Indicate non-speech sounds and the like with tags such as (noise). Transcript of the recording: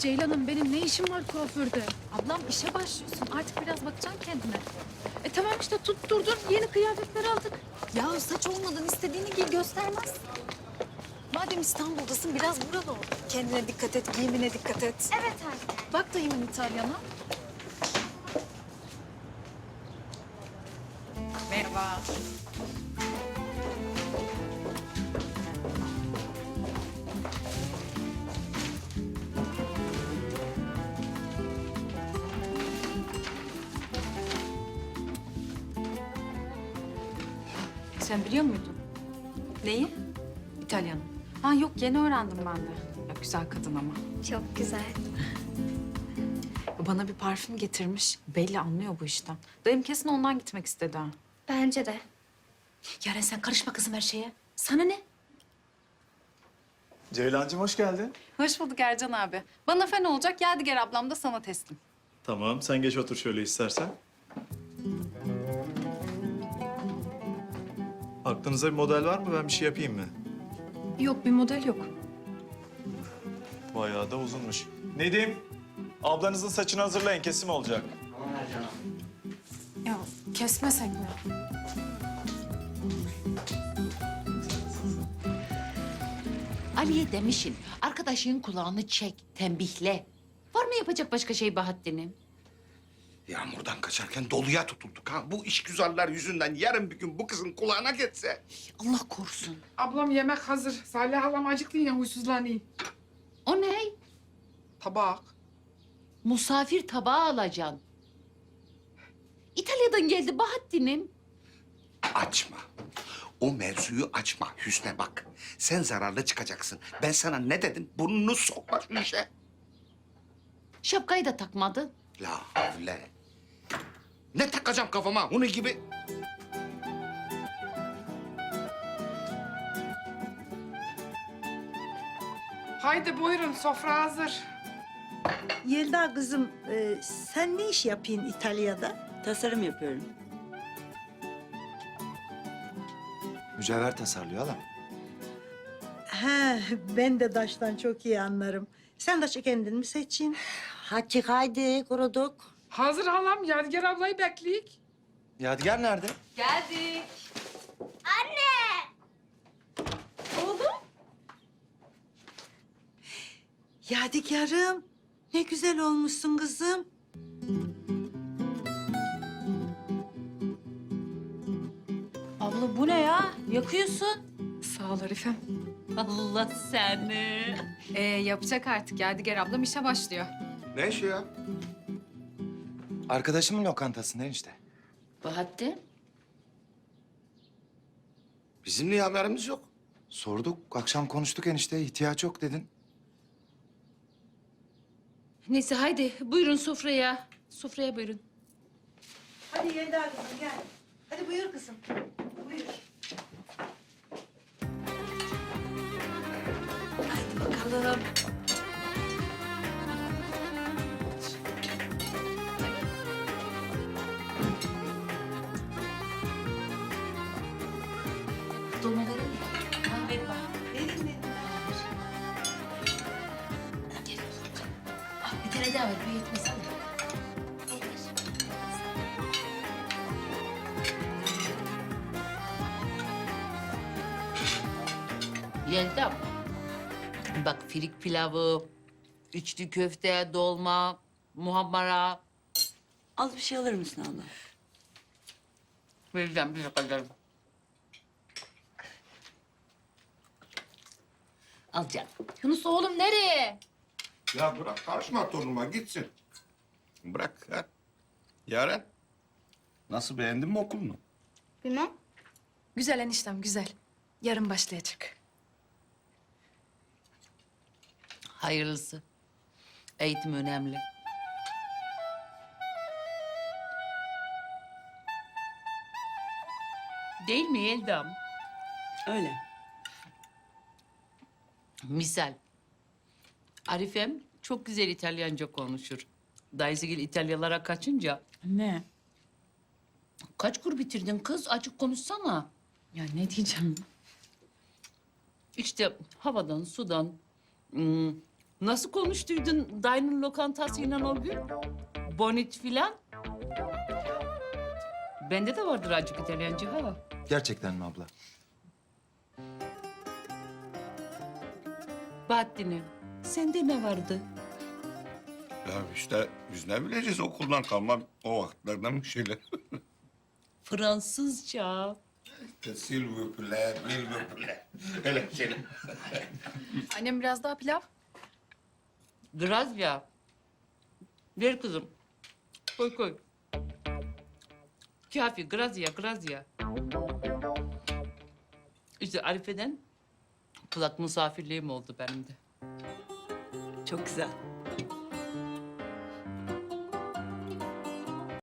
Ceylan'ım benim ne işim var kuaförde? Ablam işe başlıyorsun. Artık biraz bakacaksın kendine. E tamam işte tutturdun. Yeni kıyafetler aldık. Ya saç olmadan istediğini giy göstermez. Madem İstanbul'dasın biraz burada ol. Kendine dikkat et, giyimine dikkat et. Evet anne. Bak dayımın İtalyan'a. Merhaba. Sen biliyor muydun? Neyi? İtalyanı. Ha yok yeni öğrendim ben de. Ya güzel kadın ama. Çok güzel. Bana bir parfüm getirmiş. Belli anlıyor bu işten. Dayım kesin ondan gitmek istedi ha. Bence de. Yaren sen karışma kızım her şeye. Sana ne? Ceylancığım hoş geldin. Hoş bulduk Ercan abi. Bana fen olacak, Yadigar ablam da sana teslim. Tamam, sen geç otur şöyle istersen. Aklınızda bir model var mı? Ben bir şey yapayım mı? Yok bir model yok. Bayağı da uzunmuş. Nedim, ablanızın saçını hazırlayın, kesim olacak. Ya kesmesek mi? Ali'ye demişin, arkadaşının kulağını çek, tembihle. Var mı yapacak başka şey Bahattin'im? Yağmurdan kaçarken doluya tutulduk ha. Bu işgüzarlar yüzünden yarın bir gün bu kızın kulağına geçse. Allah korusun. Ablam yemek hazır. Salih halam acıktı yine huysuzlanıyor. O ne? Tabak. Musafir tabağı alacaksın. İtalya'dan geldi Bahattin'im. Açma. O mevzuyu açma Hüsn'e bak. Sen zararlı çıkacaksın. Ben sana ne dedim? Burnunu sokma şu işe. Şapkayı da takmadın. La havle. Ne takacağım kafama? Bunu gibi. Haydi buyurun sofra hazır. Yelda kızım, e, sen ne iş yapıyorsun İtalya'da? Tasarım yapıyorum. Mücevher tasarlıyor hala. He, ben de daştan çok iyi anlarım. Sen daşı kendin mi seçin? Hadi haydi kuruduk. Hazır halam Yadigar ablayı bekleyik. Yadigar nerede? Geldik. Yadigarım, ne güzel olmuşsun kızım. Abla bu ne ya? Yakıyorsun. Sağ ol Arifem. Allah seni. Ee, yapacak artık. Yadigar ablam işe başlıyor. Ne işi ya? Arkadaşımın lokantasında enişte. Bahattin, Bizim niye haberimiz yok? Sorduk, akşam konuştuk enişte. ihtiyaç yok dedin. neyse haydi buyurun sofraya. Sofraya buyurun. Hadi Yelda kızım gel. Hadi buyur kızım. Buyur. Haydi bakalım. Dolma verelim mi? Ha, ver bana. Verin verin. Gel oğlum. Ah, bir tane daha ver, bir yetmesene. Yeldam. Bak firik pilavı, içli köfte, dolma, muhammara. Az bir şey alır mısın abla? Vereceğim bir kadar. Alacağım. Yunus oğlum nereye? Ya bırak karışma torunuma gitsin. Bırak ha. Yaren. Nasıl beğendin mi okulunu? Bilmem. Güzel eniştem, güzel. Yarın başlayacak. Hayırlısı. Eğitim önemli. Değil mi Eldam? Öyle. Misal. Arifem çok güzel İtalyanca konuşur. Dayızgil İtalyalara kaçınca... Ne? Kaç kur bitirdin kız? Açık konuşsana. Ya ne diyeceğim? İşte havadan, sudan, hmm, Nasıl konuştuydun Diner lokantasıyla o gün? Bonit filan? Bende de vardır acık İtalyancı ha. Gerçekten mi abla? Bahattin'im, sende ne vardı? Ya işte biz ne bileceğiz okuldan kalma o vakitlerden bir şeyler. (laughs) Fransızca. S'il plaît, s'il vous plaît. Öyle şeyler. (laughs) Annem biraz daha pilav. Grazia. Ver kızım. Koy koy. Kafi, grazia, grazia. İşte Arife'den kulak misafirliğim oldu benim de. Çok güzel.